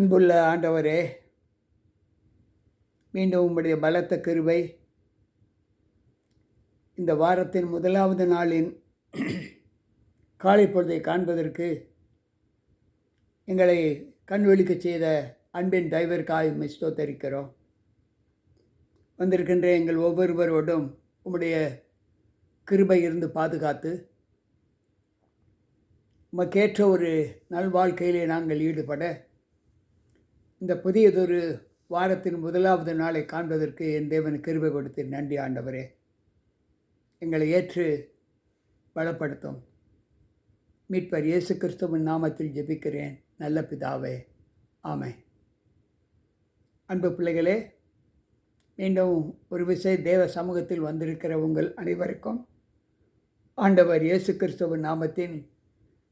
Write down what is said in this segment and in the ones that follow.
அன்புள்ள ஆண்டவரே மீண்டும் உம்முடைய பலத்த கிருபை. இந்த வாரத்தின் முதலாவது நாளின் காலை பொழுதை காண்பதற்கு எங்களை கண்வெளிக்க செய்த அன்பின் டிரைவருக்காய் மிஸ்தோத்தரிக்கிறோம் வந்திருக்கின்ற எங்கள் ஒவ்வொருவரோடும் உம்முடைய கிருபை இருந்து பாதுகாத்து உமக்கேற்ற ஒரு நல்வாழ்க்கையிலே நாங்கள் ஈடுபட இந்த புதியதொரு வாரத்தின் முதலாவது நாளை காண்பதற்கு என் தேவன் கிருபை கொடுத்து நன்றி ஆண்டவரே. எங்களை ஏற்று பலப்படுத்தும் மீட்பர் இயேசு கிறிஸ்துவின் நாமத்தில் ஜெபிக்கிறேன். நல்ல பிதாவே. ஆமை அன்பு பிள்ளைகளே மீண்டும் ஒரு விசை தேவ சமூகத்தில் வந்திருக்கிற உங்கள் அனைவருக்கும் ஆண்டவர் இயேசு கிறிஸ்துவின் நாமத்தின்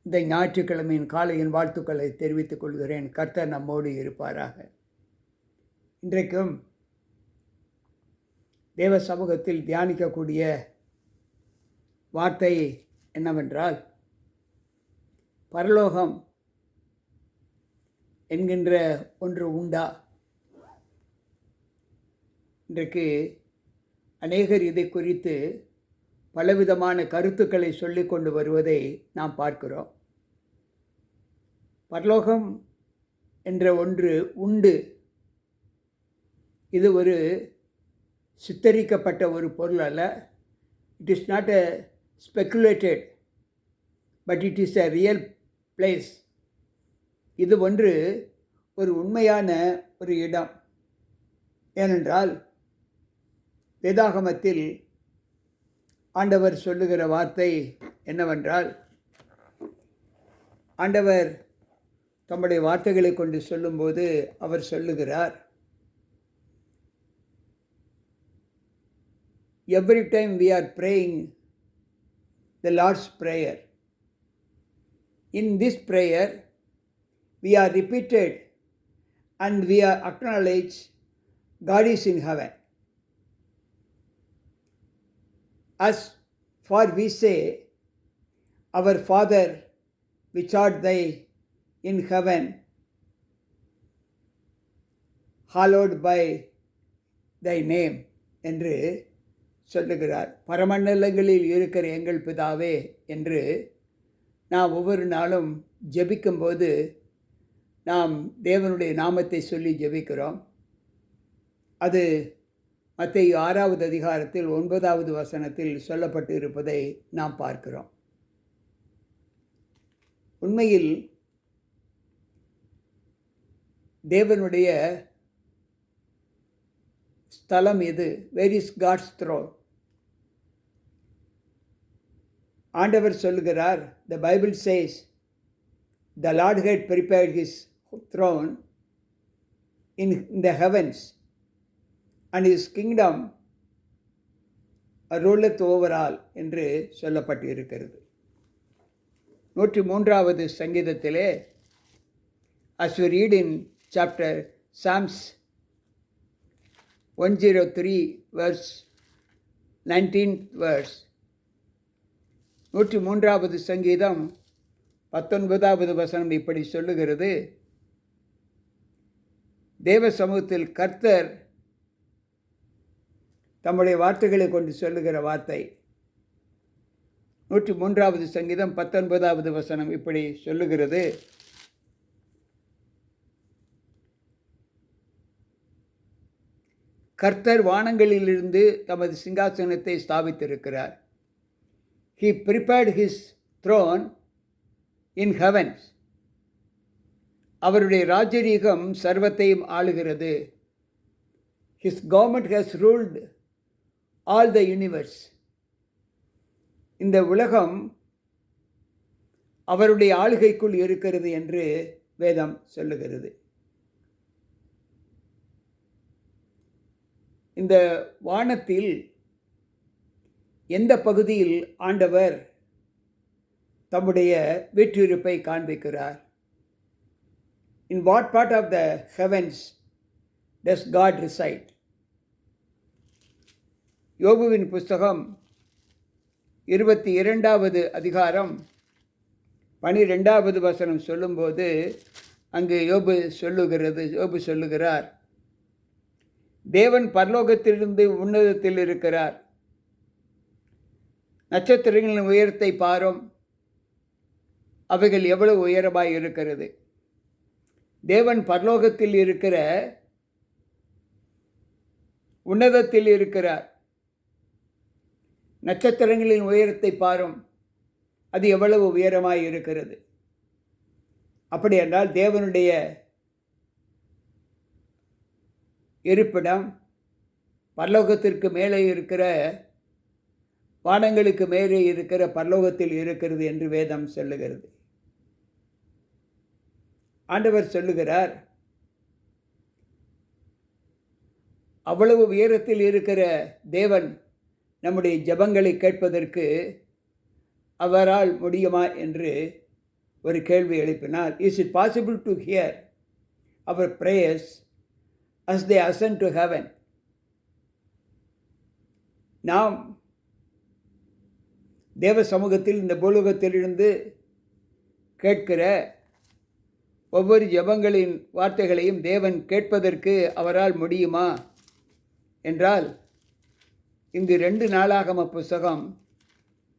இந்த ஞாயிற்றுக்கிழமையின் காலையின் வாழ்த்துக்களை தெரிவித்துக் கொள்கிறேன். கர்த்தர் நம்மோடு இருப்பாராக. இன்றைக்கும் தேவ சமூகத்தில் தியானிக்கக்கூடிய வார்த்தை என்னவென்றால் பரலோகம் என்கின்ற ஒன்று உண்டா? இன்றைக்கு அநேகர் இதை குறித்து பலவிதமான கருத்துக்களை சொல்லிக்கொண்டு வருவதை நாம் பார்க்கிறோம். பரலோகம் என்ற ஒன்று உண்டு. இது ஒரு சித்தரிக்கப்பட்ட ஒரு பொருள் அல்ல. It is not a speculated but it is a real place இது ஒன்று ஒரு உண்மையான ஒரு இடம். ஏனென்றால் வேதாகமத்தில் ஆண்டவர் சொல்லுகிற வார்த்தை என்னவென்றால் ஆண்டவர் தம்முடைய வார்த்தைகளை கொண்டு சொல்லும்போது அவர் சொல்லுகிறார் every time we are praying the Lord's prayer in this prayer we are repeated and we are acknowledge God is in heaven as for we say our father which are thy in heaven, hallowed by thy name என்று சொல்லுகிறார். பரமண்டலங்களில் இருக்கிற எங்கள் பிதாவே என்று நாம் ஒவ்வொரு நாளும் ஜெபிக்கும்போது நாம் தேவனுடைய நாமத்தை சொல்லி ஜெபிக்கிறோம். அது மத்திய ஆறாவது அதிகாரத்தில் ஒன்பதாவது வசனத்தில் சொல்லப்பட்டு இருப்பதை நாம் பார்க்கிறோம். உண்மையில் தேவனுடைய ஸ்தலம் எது? வேர் இஸ் காட்ஸ் த்ரோ ஆண்டவர் சொல்லுகிறார் the Bible says the Lord hath prepared his throne in the heavens and is kingdom ruleth over all என்று சொல்லப்பட்டு இருக்கிறது நூற்றி மூன்றாவது சங்கீதத்திலே as you read in chapter psalms one zero three verse nineteenth verse நூற்றி மூன்றாவது சங்கீதம் பத்தொன்பதாவது வசனம் இப்படி சொல்லுகிறது. தேவ சமூகத்தில் கர்த்தர் தம்முடைய வார்த்தைகளை கொண்டு சொல்லுகிற வார்த்தை. நூற்றி மூன்றாவது சங்கீதம் பத்தொன்பதாவது வசனம் இப்படி சொல்லுகிறது. கர்த்தர் வானங்களிலிருந்து தமது சிங்காசனத்தை ஸ்தாபித்திருக்கிறார். He prepared his throne in heavens அவருடைய ராஜரீகம் சர்வத்தையும் ஆளுகிறது. His government has ruled all the universe இந்த உலகம் அவருடைய ஆளுகைக்குள் இருக்கிறது என்று வேதம் சொல்லுகிறது. இந்த வானத்தில் எந்த பகுதியில் ஆண்டவர் தம்முடைய வீற்றிருப்பை காண்பிக்கிறார்? In what part of the heavens does God reside யோபுவின் புஸ்தகம் இருபத்தி இரண்டாவது அதிகாரம் பனிரெண்டாவது வசனம் சொல்லும்போது அங்கு யோபு சொல்லுகிறது யோபு சொல்லுகிறார். தேவன் பரலோகத்திலிருந்து உன்னதத்தில் இருக்கிறார் நட்சத்திரங்களின் உயரத்தை பாரும். அவைகள் எவ்வளவு உயரமாய் இருக்கிறது. தேவன் பரலோகத்தில் இருக்கிற உன்னதத்தில் இருக்கிறார். நட்சத்திரங்களின் உயரத்தை பாரும். அது எவ்வளவு உயரமாய் இருக்கிறது. அப்படியென்றால் தேவனுடைய இருப்பிடம் பரலோகத்திற்கு மேலே இருக்கிற பாடங்களுக்கு மேலே இருக்கிற பரலோகத்தில் இருக்கிறது என்று வேதம் சொல்லுகிறது. ஆண்டவர் சொல்லுகிறார் அவ்வளவு உயரத்தில் இருக்கிற தேவன் நம்முடைய ஜபங்களை கேட்பதற்கு அவரால் முடியுமா? என்று ஒரு கேள்வி எழுப்பினார். Is it possible to hear our prayers as they ascend to heaven நாம் தேவ சமூகத்தில் இந்த பூலோகத்திலிருந்து கேட்கிற ஒவ்வொரு ஜபங்களின் வார்த்தைகளையும் தேவன் கேட்பதற்கு அவரால் முடியுமா? என்றால் இங்கு ரெண்டு நாளாகம புஸ்தகம்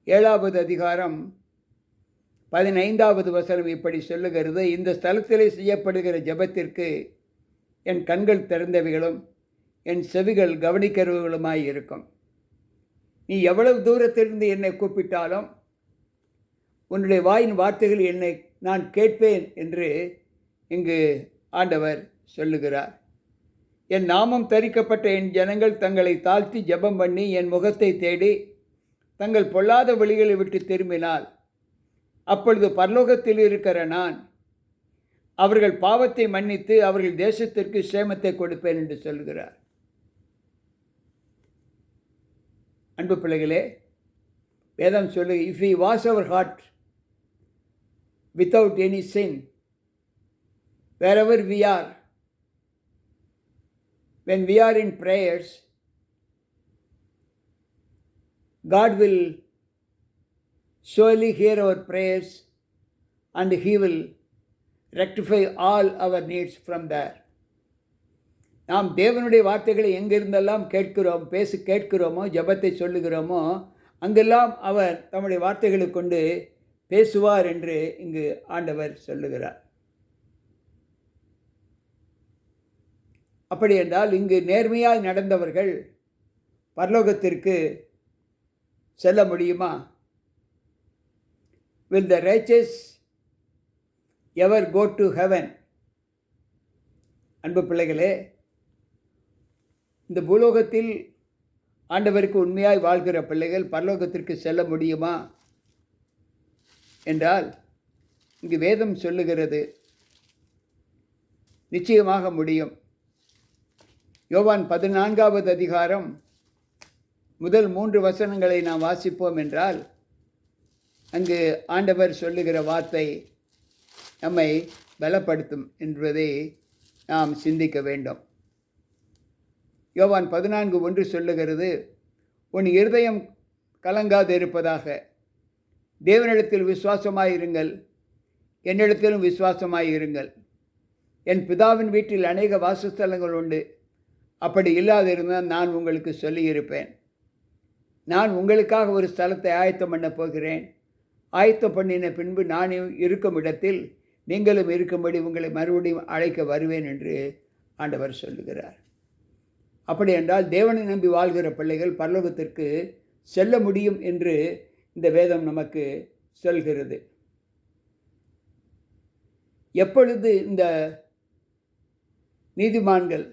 ஏழாவது அதிகாரம் பதினைந்தாவது வசனம் இப்படி சொல்லுகிறது. இந்த ஸ்தலத்திலே செய்யப்படுகிற ஜபத்திற்கு என் கண்கள் திறந்தவைகளும் என் செவிகள் கவனிக்கிறவர்களுமாய் இருக்கும். நீ எவ்வளவு தூரத்திலிருந்து என்னை கூப்பிட்டாலும் உன்னுடைய வாயின் வார்த்தைகள் என்னை நான் கேட்பேன் என்று இங்கு ஆண்டவர் சொல்லுகிறார். என் நாமம் தரிக்கப்பட்ட என் ஜனங்கள் தங்களை தாழ்த்தி ஜெபம் பண்ணி என் முகத்தை தேடி தங்கள் பொல்லாத வழிகளை விட்டு திரும்பினால் அப்பொழுது பரலோகத்தில் இருக்கிற நான் அவர்கள் பாவத்தை மன்னித்து அவர்கள் தேசத்திற்கு சேமத்தை கொடுப்பேன் என்று சொல்கிறார். அன்பு பிள்ளைகளே வேதம் சொல்லு if we was our heart without any sin wherever we are when we are in prayers God will surely hear our prayers and He will rectify all our needs from there நாம் தேவனுடைய வார்த்தைகளை எங்கிருந்தெல்லாம் கேட்கிறோம் பேசி கேட்கிறோமோ ஜபத்தை சொல்லுகிறோமோ அங்கெல்லாம் அவர் தம்முடைய வார்த்தைகளை கொண்டு பேசுவார் என்று இங்கு ஆண்டவர் சொல்லுகிறார். அப்படி என்றால் இங்கு நேர்மையாய் நடந்தவர்கள் பரலோகத்திற்கு செல்ல முடியுமா? Will the riches ever go to heaven? அன்பு பிள்ளைகளே இந்த பூலோகத்தில் ஆண்டவருக்கு உண்மையாய் வாழ்கிற பிள்ளைகள் பரலோகத்திற்கு செல்ல முடியுமா? என்றால் இங்கு வேதம் சொல்லுகிறது நிச்சயமாக முடியும். யோவான் பதினான்காவது அதிகாரம் முதல் மூன்று வசனங்களை நாம் வாசிப்போம் என்றால் அங்கு ஆண்டவர் சொல்லுகிற வார்த்தை நம்மை பலப்படுத்தும் என்பதை நாம் சிந்திக்க வேண்டும். யோவான் பதினான்கு ஒன்று சொல்லுகிறது உன் இருதயம் கலங்காது இருப்பதாக தேவனிடத்தில் விசுவாசமாயிருங்கள். என்னிடத்திலும் விசுவாசமாயிருங்கள். என் பிதாவின் வீட்டில் அநேக வாசஸ்தலங்கள் உண்டு. அப்படி இல்லாதிருந்தால் நான் உங்களுக்கு சொல்லியிருப்பேன். நான் உங்களுக்காக ஒரு ஸ்தலத்தை ஆயத்தம் பண்ண போகிறேன். ஆயத்தம் பண்ணின பின்பு நான் இருக்கும் இடத்தில் நீங்களும் இருக்கும்படி உங்களை மறுபடியும் அழைக்க வருவேன் என்று ஆண்டவர் சொல்லுகிறார். அப்படி என்றால் தேவனை நம்பி வாழ்கிற பிள்ளைகள் பரலோகத்திற்கு செல்ல முடியும் என்று இந்த வேதம் நமக்கு சொல்கிறது. எப்பொழுது இந்த நீதிமான்கள்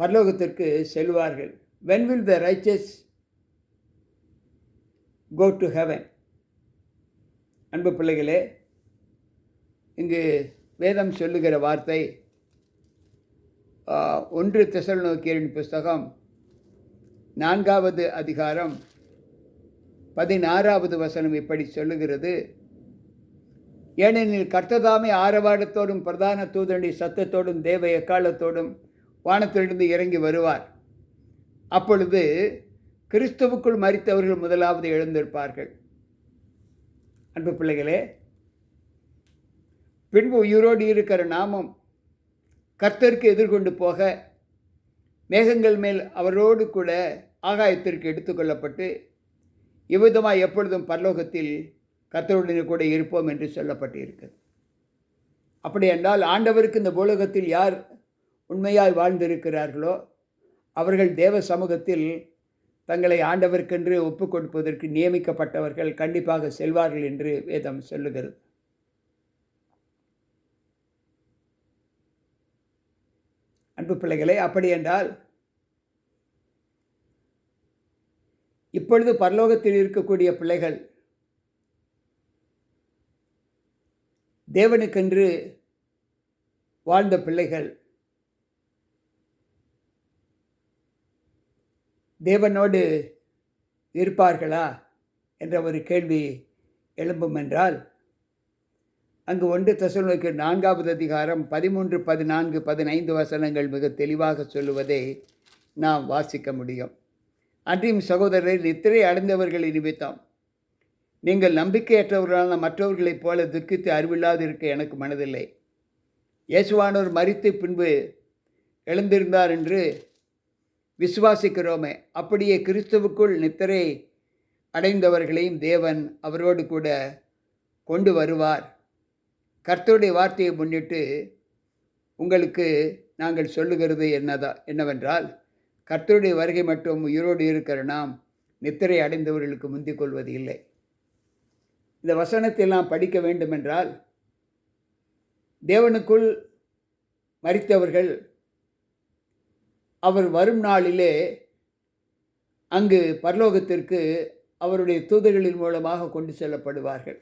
பரலோகத்திற்கு செல்வார்கள்? When will the riches go to heaven அன்பு பிள்ளைகளே இங்கு வேதம் சொல்லுகிற வார்த்தை ஒன்று திசல் நோக்கியரின் புஸ்தகம் நான்காவது அதிகாரம் பதினாறாவது வசனம் இப்படி சொல்லுகிறது. ஏனெனில் கர்த்ததாமே ஆரவாடத்தோடும் பிரதான தூதனுடைய சத்தத்தோடும் தேவ எக்காலத்தோடும் வானத்திலிருந்து இறங்கி வருவார். அப்பொழுது கிறிஸ்துவுக்குள் மறித்தவர்கள் முதலாவது எழுந்திருப்பார்கள். அன்பு பிள்ளைகளே பின்பு உயிரோடு இருக்கிற நாமும் கர்த்தருக்கு எதிர்கொண்டு போக மேகங்கள் மேல் அவரோடு கூட ஆகாயத்திற்கு எடுத்துக்கொள்ளப்பட்டு இவ்விதமாக எப்பொழுதும் பரலோகத்தில் கர்த்தருடன் கூட இருப்போம் என்று சொல்லப்பட்டு இருக்கிறது அப்படி என்றால் ஆண்டவருக்கு இந்த பூலோகத்தில் யார் உண்மையாய் வாழ்ந்திருக்கிறார்களோ அவர்கள் தேவ சமூகத்தில் தங்களை ஆண்டவருக்கென்று ஒப்பு கொடுப்பதற்கு நியமிக்கப்பட்டவர்கள் கண்டிப்பாக செல்வார்கள் என்று வேதம் சொல்லுகிறது. அன்பு பிள்ளைகளே அப்படி என்றால் இப்பொழுது பரலோகத்தில் இருக்கக்கூடிய பிள்ளைகள் தேவனுக்கென்று வாழ்ந்த பிள்ளைகள் தேவனோடு இருப்பார்களா? என்ற ஒரு கேள்வி எழும்பும் என்றால் அங்கு ஒன்று தசனுக்கு நான்காவது அதிகாரம் பதிமூன்று பதினான்கு பதினைந்து வசனங்கள் மிக தெளிவாக சொல்லுவதை நாம் வாசிக்க முடியும். அன்றையும் சகோதரர் நித்திரை அடைந்தவர்களை நிமித்தம். நீங்கள் நம்பிக்கையற்றவர்களான மற்றவர்களைப் போல துக்கித்து அறிவில்லாது இருக்க எனக்கு மனதில்லை. இயேசுவானோர் மறித்து பின்பு எழுந்திருந்தார் என்று விசுவாசிக்கிறோமே. அப்படியே கிறிஸ்துவுக்குள் நித்திரை அடைந்தவர்களையும் தேவன் அவரோடு கூட கொண்டு வருவார். கர்த்தருடைய வார்த்தையை முன்னிட்டு உங்களுக்கு நாங்கள் சொல்லுகிறது என்னதா என்னவென்றால் கர்த்தருடைய வருகை மட்டும் உயிரோடு இருக்கிற நாம் நித்திரை அடைந்தவர்களுக்கு முந்திக் கொள்வது இல்லை. இந்த வசனத்தை நாம் படிக்க வேண்டுமென்றால் தேவனுக்குள் மறித்தவர்கள் அவர் வரும் நாளிலே அங்கு பரலோகத்திற்கு அவருடைய தூதர்களின் மூலமாக கொண்டு செல்லப்படுவார்கள்.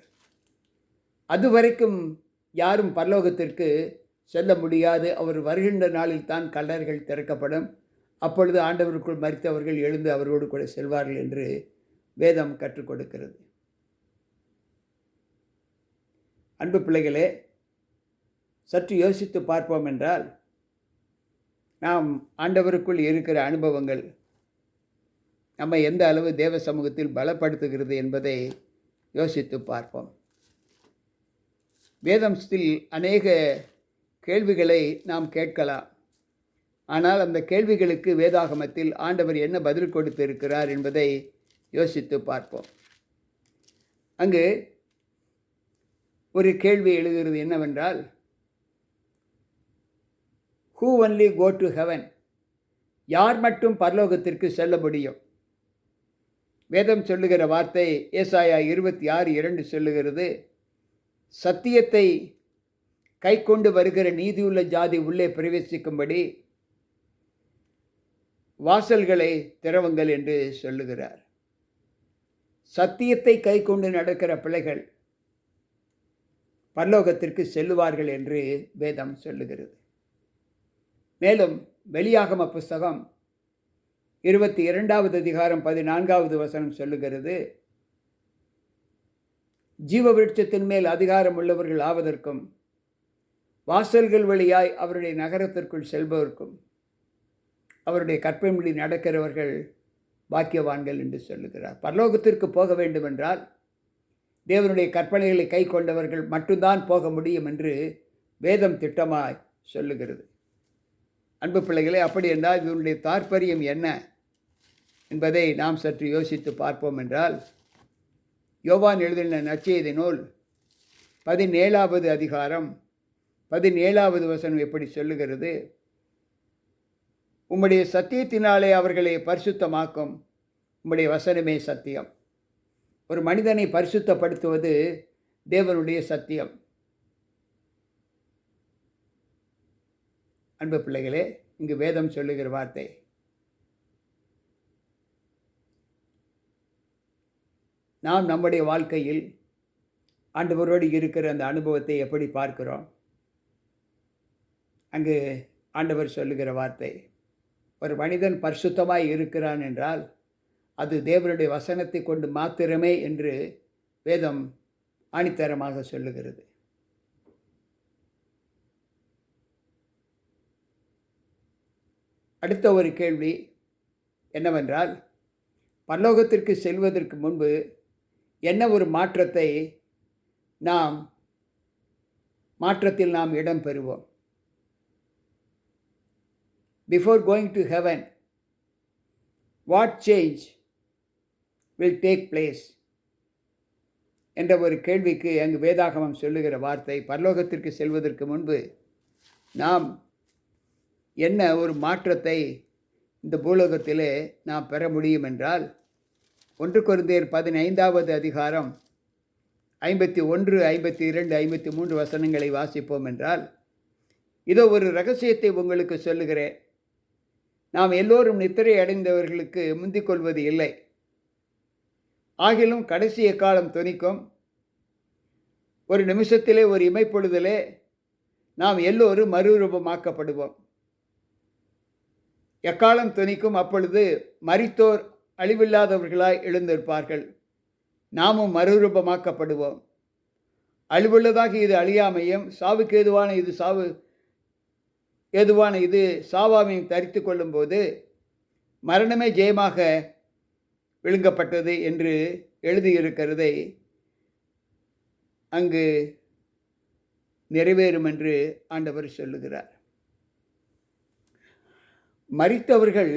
அதுவரைக்கும் யாரும் பரலோகத்திற்கு செல்ல முடியாது. அவர் வருகின்ற நாளில் தான் கல்லறைகள் திறக்கப்படும். அப்பொழுது ஆண்டவருக்குள் மறித்தவர்கள் எழுந்து அவரோடு கூட செல்வார்கள் என்று வேதம் கற்றுக் கொடுக்கிறது. அன்பு பிள்ளைகளே சற்று யோசித்து பார்ப்போம் என்றால் நாம் ஆண்டவருக்குள் இருக்கிற அனுபவங்கள் நம்ம எந்த அளவு தேவ சமூகத்தில் பலப்படுத்துகிறது என்பதை யோசித்து பார்ப்போம். வேதம்ஸ்தில் அநேக கேள்விகளை நாம் கேட்கலாம். ஆனால் அந்த கேள்விகளுக்கு வேதாகமத்தில் ஆண்டவர் என்ன பதில் கொடுத்து இருக்கிறார் என்பதை யோசித்து பார்ப்போம். அங்கு ஒரு கேள்வி எழுதுகிறது என்னவென்றால் who only go to heaven யார் மட்டும் பரலோகத்திற்கு செல்ல முடியும்? வேதம் சொல்லுகிற வார்த்தை ஏசாயா இருபத்தி ஆறு இரண்டு சொல்லுகிறது. சத்தியத்தை கை கொண்டு வருகிற நீதியுள்ள ஜாதி உள்ளே பிரவேசிக்கும்படி வாசல்களை திறவுங்கள் என்று சொல்லுகிறார். சத்தியத்தை கை கொண்டு நடக்கிற பிள்ளைகள் பரலோகத்திற்கு செல்லுவார்கள் என்று வேதம் சொல்லுகிறது. மேலும் வெளியாகம புஸ்தகம் இருபத்தி இரண்டாவது அதிகாரம் பதினான்காவது வசனம் சொல்லுகிறது. ஜீவ விருட்சத்தின் மேல் அதிகாரம் உள்ளவர்கள் ஆவதற்கும் வாசல்கள் வழியாய் அவருடைய நகரத்திற்குள் செல்பவர்க்கும் அவருடைய கற்பனைப்படி நடக்கிறவர்கள் பாக்கியவான்கள் என்று சொல்லுகிறார். பரலோகத்திற்கு போக வேண்டுமென்றால் தேவனுடைய கற்பனைகளை கை கொண்டவர்கள் மட்டும்தான் போக முடியும் என்று வேதம் திட்டமாய் சொல்லுகிறது. அன்பு பிள்ளைகளே அப்படி என்றால் இவனுடைய தாற்பயம் என்ன என்பதை நாம் சற்று யோசித்து பார்ப்போம் என்றால் யோவான் எழுதின நச்செய்தி நூல் பதினேழாவது அதிகாரம் பதினேழாவது வசனம் எப்படி சொல்லுகிறது? உம்முடைய சத்தியத்தினாலே அவர்களை பரிசுத்தமாக்கும். உம்முடைய வசனமே சத்தியம். ஒரு மனிதனை பரிசுத்தப்படுத்துவது தேவனுடைய சத்தியம். அன்பு பிள்ளைகளே இங்கு வேதம் சொல்லுகிற வார்த்தை. நாம் நம்முடைய வாழ்க்கையில் ஆண்டவரோடு இருக்கிற அந்த அனுபவத்தை எப்படி பார்க்கிறோம்? அங்கு ஆண்டவர் சொல்லுகிற வார்த்தை ஒரு மனிதன் பரிசுத்தமாய் இருக்கிறான் என்றால் அது தேவனுடைய வசனத்தை கொண்டு மாத்திரமே என்று வேதம் ஆணித்தரமாக சொல்லுகிறது. அடுத்த ஒரு கேள்வி என்னவென்றால் பரலோகத்திற்கு செல்வதற்கு முன்பு என்ன ஒரு மாற்றத்தை நாம் மாற்றத்தில் நாம் இடம் பெறுவோம்? Before going to heaven what change will take place என்ற ஒரு கேள்விக்கு அங்கு வேதாகமம் சொல்லுகிற வார்த்தை பரலோகத்திற்கு செல்வதற்கு முன்பு நாம் என்ன ஒரு மாற்றத்தை இந்த பூலோகத்திலே நாம் பெற முடியும் என்றால் ஒன்று குருந்தேர் பதினைந்தாவது அதிகாரம் ஐம்பத்தி ஒன்று ஐம்பத்தி இரண்டு ஐம்பத்தி மூன்று வசனங்களை வாசிப்போம் என்றால் இதோ ஒரு ரகசியத்தை உங்களுக்கு சொல்லுகிறேன். நாம் எல்லோரும் நித்திரை அடைந்தவர்களுக்கு முந்திக் கொள்வது இல்லை. ஆகிலும் கடைசி எக்காலம் துணிக்கும். ஒரு நிமிஷத்திலே ஒரு இமைப்பொழுதிலே நாம் எல்லோரும் மறுரூபமாக்கப்படுவோம். எக்காலம் துணிக்கும்? அப்பொழுது மரித்தோர் அழிவில்லாதவர்களாய் எழுந்திருப்பார்கள். நாமும் மறுரூபமாக்கப்படுவோம். அழிவுள்ளதாக இது அழியாமையும் சாவுக்கு ஏதுவான இது சாவு ஏதுவான இது சாவாமையும் தரித்து கொள்ளும்போது மரணமே ஜெயமாக விழுங்கப்பட்டது என்று எழுதியிருக்கிறதை அங்கு நிறைவேறும் என்று ஆண்டவர் சொல்லுகிறார். மறித்தவர்கள்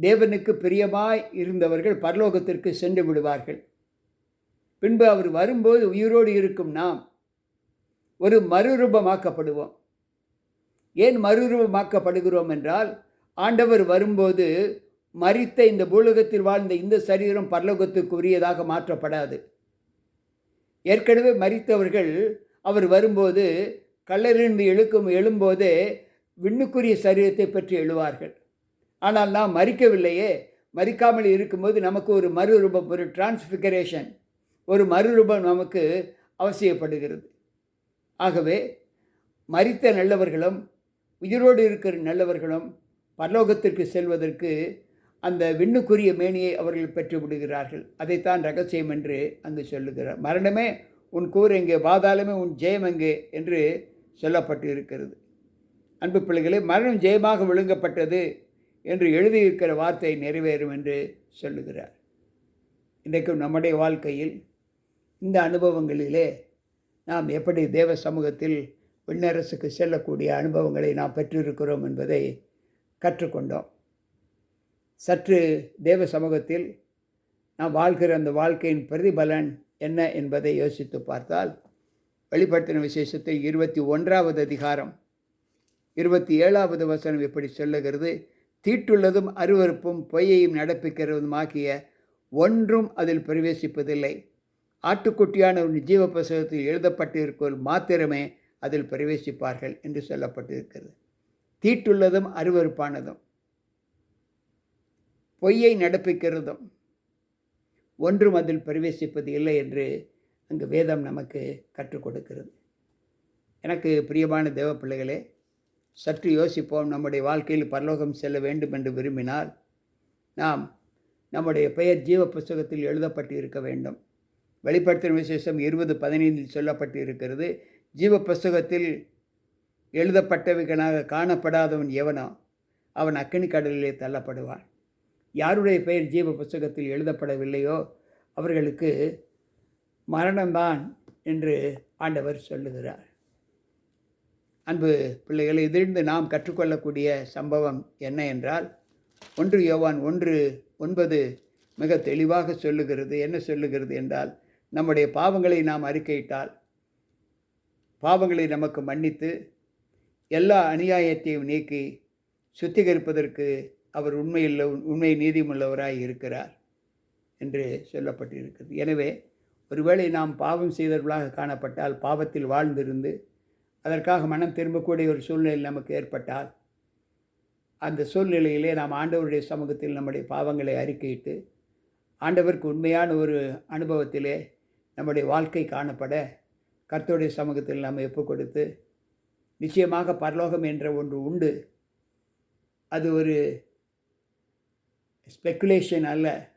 தேவனுக்கு பிரியமாய் இருந்தவர்கள் பரலோகத்திற்கு சென்று விடுவார்கள். பின்பு அவர் வரும்போது உயிரோடு இருக்கும் நாம் ஒரு மறுரூபமாக்கப்படுவோம். ஏன் மறுரூபமாக்கப்படுகிறோம் என்றால் ஆண்டவர் வரும்போது மறித்த இந்த பூலோகத்தில் வாழ்ந்த இந்த சரீரம் பரலோகத்துக்கு உரியதாக மாற்றப்படாது. ஏற்கனவே மறித்தவர்கள் அவர் வரும்போது கல்லறிந்து எழுக்கும் எழும்போதே விண்ணுக்குரிய சரீரத்தை பற்றி எழுவார்கள். ஆனால் நாம் மறிக்கவில்லையே. மறிக்காமல் இருக்கும்போது நமக்கு ஒரு மறுரூபம் ஒரு டிரான்ஸ்ஃபிகரேஷன் ஒரு மறுரூபம் நமக்கு அவசியப்படுகிறது. ஆகவே மறித்த நல்லவர்களும் உயிரோடு இருக்கிற நல்லவர்களும் பரலோகத்திற்கு செல்வதற்கு அந்த விண்ணுக்குரிய மேனியை அவர்கள் பெற்று விடுகிறார்கள் அதைத்தான் ரகசியம் என்று அங்கு சொல்லுகிறார். மரணமே உன் கூர் எங்கே பாதாளமே உன் ஜெயம் எங்கே என்று சொல்லப்பட்டு இருக்கிறது அன்பு பிள்ளைகளே மரணம் ஜெயமாக விழுங்கப்பட்டது என்று எழுதியிருக்கிற வார்த்தை நிறைவேறும் என்று சொல்லுகிறார். இன்றைக்கும் நம்முடைய வாழ்க்கையில் இந்த அனுபவங்களிலே நாம் எப்படி தேவ சமூகத்தில் விண்ணரசுக்கு செல்லக்கூடிய அனுபவங்களை நாம் பெற்றிருக்கிறோம் என்பதை கற்றுக்கொண்டோம். சற்று தேவ சமூகத்தில் நாம் வாழ்கிற அந்த வாழ்க்கையின் பிரதிபலன் என்ன என்பதை யோசித்து பார்த்தால் வெளிப்படுத்தின விசேஷத்தை இருபத்தி ஒன்றாவது அதிகாரம் இருபத்தி ஏழாவது வசனம் இப்படி சொல்லுகிறது? தீட்டுள்ளதும் அருவறுப்பும் பொய்யையும் நடப்பிக்கிறதுமாகிய ஒன்றும் அதில் பிரவேசிப்பதில்லை. ஆட்டுக்குட்டியான ஒரு ஜீவ புஸ்தகத்தில் எழுதப்பட்டிருப்போர் மாத்திரமே அதில் பிரவேசிப்பார்கள் என்று சொல்லப்பட்டிருக்கிறது. தீட்டுள்ளதும் அருவறுப்பானதும் பொய்யை நடப்பிக்கிறதும் ஒன்றும் அதில் பிரவேசிப்பது இல்லை என்று அங்கு வேதம் நமக்கு கற்றுக் கொடுக்கிறது. எனக்கு பிரியமான தேவ பிள்ளைகளே சற்று யோசிப்போம் நம்முடைய வாழ்க்கையில் பரலோகம் செல்ல வேண்டும் என்று விரும்பினால் நாம் நம்முடைய பெயர் ஜீவ புஸ்தகத்தில் எழுதப்பட்டு இருக்க வேண்டும். வெளிப்படுத்தின விசேஷம் இருபது பதினைந்தில் சொல்லப்பட்டு இருக்கிறது ஜீவ புஸ்தகத்தில் எழுதப்பட்டவைகளாக காணப்படாதவன் எவனோ அவன் அக்கினி கடலிலே தள்ளப்படுவான். யாருடைய பெயர் ஜீவ புஸ்தகத்தில் எழுதப்படவில்லையோ அவர்களுக்கு மரணம்தான் என்று ஆண்டவர் சொல்லுகிறார். அன்பு பிள்ளைகளை இதிலிருந்து நாம் கற்றுக்கொள்ளக்கூடிய சம்பவம் என்ன என்றால் ஒன்று யோவான் ஒன்று ஒன்பது மிக தெளிவாக சொல்லுகிறது. என்ன சொல்லுகிறது என்றால் நம்முடைய பாவங்களை நாம் அறிக்கையிட்டால் பாவங்களை நமக்கு மன்னித்து எல்லா அநியாயத்தையும் நீக்கி சுத்திகரிப்பதற்கு அவர் உண்மையில் உண்மை நீதிமுள்ளவராய் இருக்கிறார் என்று சொல்லப்பட்டிருக்கிறது. எனவே ஒருவேளை நாம் பாவம் செய்தவர்களாக காணப்பட்டால் பாவத்தில் வாழ்ந்திருந்து அதற்காக மனம் திரும்பக்கூடிய ஒரு சூழ்நிலை நமக்கு ஏற்பட்டால் அந்த சூழ்நிலையிலே நாம் ஆண்டவருடைய சமூகத்தில் நம்முடைய பாவங்களை அறிக்கையிட்டு ஆண்டவருக்கு உண்மையான ஒரு அனுபவத்திலே நம்முடைய வாழ்க்கை காணப்பட கர்த்தருடைய சமூகத்தில் நாம் ஒப்பு கொடுத்து நிச்சயமாக பரலோகம் என்ற ஒன்று உண்டு. அது ஒரு ஸ்பெக்குலேஷன் அல்ல.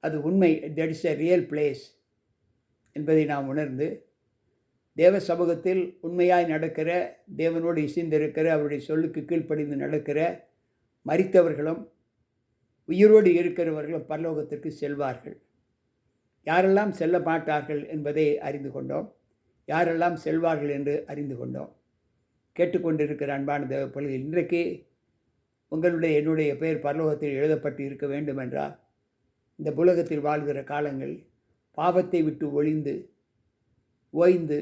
அது உண்மை. That is a real place என்பதை நாம் உணர்ந்து தேவ சமூகத்தில் உண்மையாய் நடக்கிற தேவனோடு இசைந்திருக்கிற அவருடைய சொல்லுக்கு கீழ்ப்படிந்து நடக்கிற மறித்தவர்களும் உயிரோடு இருக்கிறவர்களும் பரலோகத்திற்கு செல்வார்கள். யாரெல்லாம் செல்ல மாட்டார்கள் என்பதை அறிந்து கொண்டோம். யாரெல்லாம் செல்வார்கள் என்று அறிந்து கொண்டோம். கேட்டுக்கொண்டிருக்கிற அன்பான தேவ பிள்ளைகள் இன்றைக்கு உங்களுடைய என்னுடைய பெயர் பரலோகத்தில் எழுதப்பட்டு இருக்க வேண்டும் என்றால் இந்த புலகத்தில் வாழ்கிற காலங்கள் பாவத்தை விட்டு ஒளிந்து ஓய்ந்து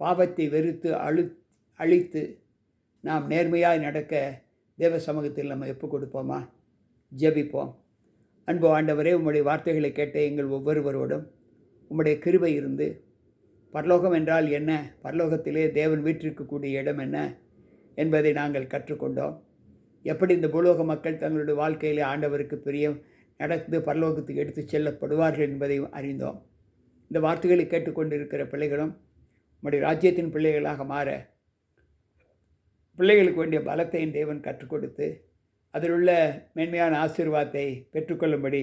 பாவத்தை வெறுத்து அழு அழித்து நாம் நேர்மையாக நடக்க தேவ சமூகத்தில் நம்ம எப்போ கொடுப்போமா? ஜெபிப்போம். அன்பு ஆண்டவரே உம்முடைய வார்த்தைகளை கேட்ட எங்கள் ஒவ்வொருவரோடும் உம்முடைய கிருபை இருந்து பரலோகம் என்றால் என்ன? பரலோகத்திலே தேவன் வீற்றிருக்கக்கூடிய இடம் என்ன? என்பதை நாங்கள் கற்றுக்கொண்டோம். எப்படி இந்த பூலோக மக்கள் தங்களுடைய வாழ்க்கையிலே ஆண்டவருக்கு பெரிய நடந்து பரலோகத்துக்கு எடுத்து செல்லப்படுவார்கள் என்பதையும் அறிந்தோம். இந்த வார்த்தைகளை கேட்டுக்கொண்டிருக்கிற பிள்ளைகளும் நம்முடைய ராஜ்யத்தின் பிள்ளைகளாக மாற பிள்ளைகளுக்கு வேண்டிய பலத்தையும் தேவன் கற்றுக் கொடுத்து அதில் உள்ள மேன்மையான ஆசீர்வாதத்தை பெற்றுக்கொள்ளும்படி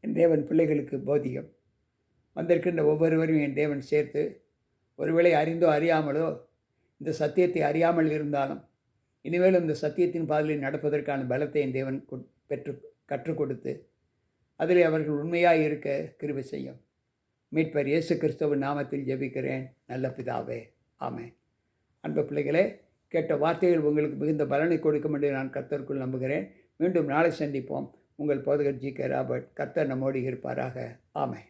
என் தேவன் பிள்ளைகளுக்கு போதியம். வந்திருக்கின்ற ஒவ்வொருவரையும் என் தேவன் சேர்த்து ஒருவேளை அறிந்தோ அறியாமலோ இந்த சத்தியத்தை அறியாமல் இருந்தாலும் இனிமேலும் இந்த சத்தியத்தின் பாதையில் நடப்பதற்கான பலத்தை என் தேவன் கொட்- பெற்று கற்றுக் கொடுத்து அதில் அவர்கள் உண்மையாக இருக்க கிருபை செய்யும். மீட்பர் இயேசு கிறிஸ்தவ நாமத்தில் ஜெபிக்கிறேன். நல்ல பிதாவே. ஆமை அன்பு பிள்ளைகளே கேட்ட வார்த்தைகள் உங்களுக்கு மிகுந்த பலனை கொடுக்கும் என்று நான் கர்த்தருக்குள் நம்புகிறேன். மீண்டும் நாளை சந்திப்போம். உங்கள் போதகர் ஜி கே ராபர்ட். கத்தர் நம்மோடி இருப்பாராக. ஆமை